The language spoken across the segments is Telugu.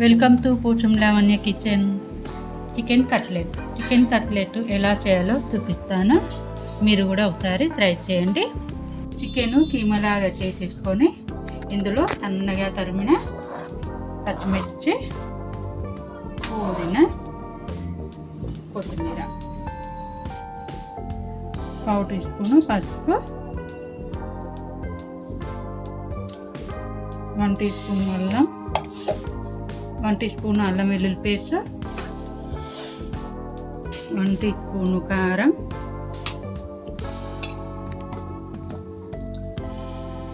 Welcome to పూచం Lavanya kitchen. Chicken cutlet. Chicken cutlet ఎలా చేయాలో చూపిస్తాను. మీరు కూడా ఒకసారి ట్రై చేయండి. చికెన్ కీమలాగా చేసేసుకొని ఇందులో సన్నగా తరిమిన పచ్చిమిర్చి పుదీనా కొత్తిమీర. పావు టీ స్పూను పసుపు. వన్ టీ స్పూన్ అల్లం. వన్ టీ స్పూన్ అల్లం వెల్లుల్లి పేస్ట్ వన్ టీ స్పూన్ కారం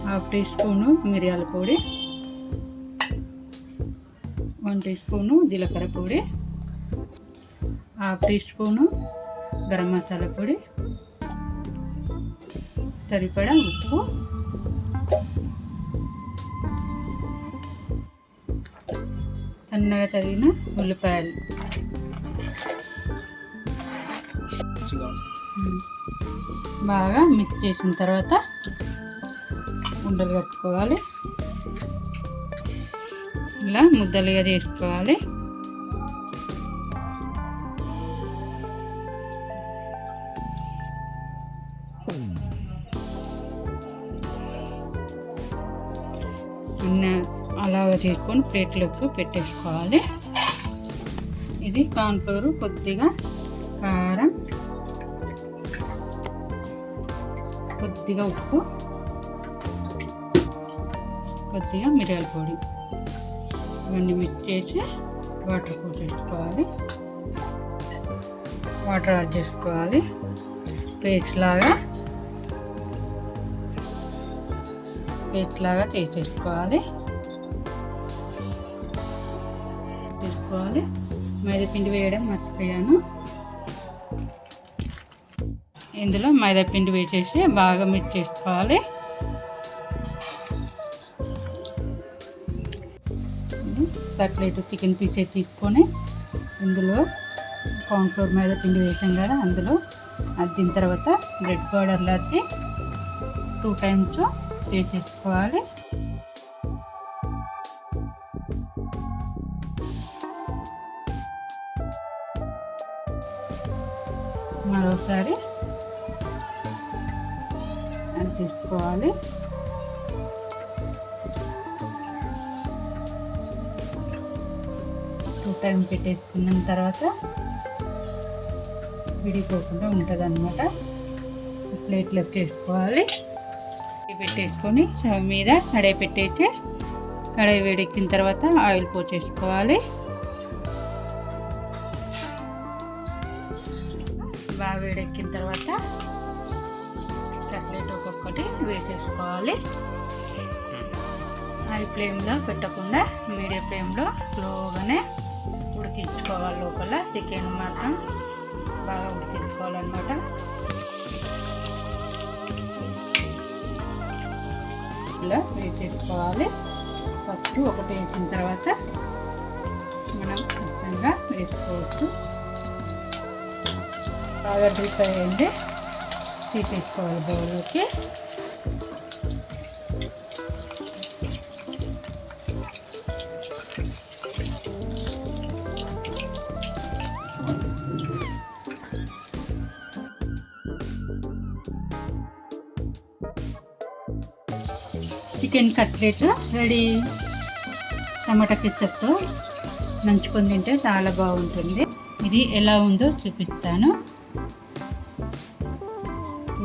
హాఫ్ టీ స్పూను మిరియాల పొడి వన్ టీ స్పూను జీలకర్ర పొడి half teaspoon garam masala పొడి సరిపడా ఉప్పు సన్నగా తరిగిన ఉల్లిపాయలు. బాగా మిక్స్ చేసిన తర్వాత ఉండలు కట్టుకోవాలి. ఇలా ముద్దలుగా చేసుకోవాలి. చిన్న అలాగా చేసుకొని ప్లేట్లోకి పెట్టేసుకోవాలి. ఇది కార్న్ఫ్లోర్ కొద్దిగా కారం కొద్దిగా ఉప్పు కొద్దిగా మిరియాల పొడి. ఇవన్నీ మిక్స్ చేసి వాటర్ పోసేసుకోవాలి వాటర్ యాడ్ చేసుకోవాలి. పేస్ట్ లాగా పేస్ట్ లాగా చేసేసుకోవాలి. పెట్టుకోవాలి మైదాపిండి వేయడం మర్చిపోయాను. ఇందులో మైదాపిండి వేసేసి బాగా మిక్స్ చేసుకోవాలి. కట్లెట్ చికెన్ పీసెస్ తీసుకొని ఇందులో కార్న్ఫ్లోర్ మైదా పిండి వేసాం కదా అందులో అద్దిన తర్వాత బ్రెడ్ పౌడర్లో అద్ది టూ టైమ్స్ చేసేసుకోవాలి మరోసారి అది తీసుకోవాలి. టూ టైం పెట్టేసుకున్న తర్వాత విడిపోకుండా ఉంటుంది అనమాట ప్లేట్లో చేసుకోవాలి పెట్టేసుకొని స్టవ్ మీద కడాయి పెట్టేసి కడాయి వేడెక్కిన తర్వాత ఆయిల్ పోసేసుకోవాలి. బాగా వేడెక్కిన తర్వాత కట్లెట్ ఒక్కొక్కటి వేసేసుకోవాలి హై ఫ్లేమ్లో పెట్టకుండా మీడియం ఫ్లేమ్లో స్లోగానే ఉడికించుకోవాలి లోపల. చికెన్ మాత్రం బాగా ఉడికించుకోవాలన్నమాట. ఇలా వేసేసుకోవాలి ఫస్ట్ ఒకటి వేసిన తర్వాత మనం ఖచ్చితంగా వేసుకోవచ్చు. బాగా డీప్ అయ్యండి తీసేసుకోవాలి బౌల్లోకి. Chicken cutlet ready. టమాటా కెచ్చప్తో నంచుకొని తింటే చాలా బాగుంటుంది. ఇది ఎలా ఉందో చూపిస్తాను.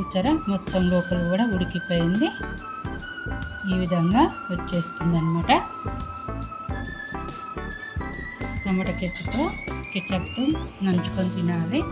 చూసారా? మొత్తం లోపల కూడా ఉడికిపోయింది. ఈ విధంగా వచ్చేస్తుంది అనమాట టమాటా కెచ్చప్తో కెచ్చప్తో నంచుకొని తినాలి.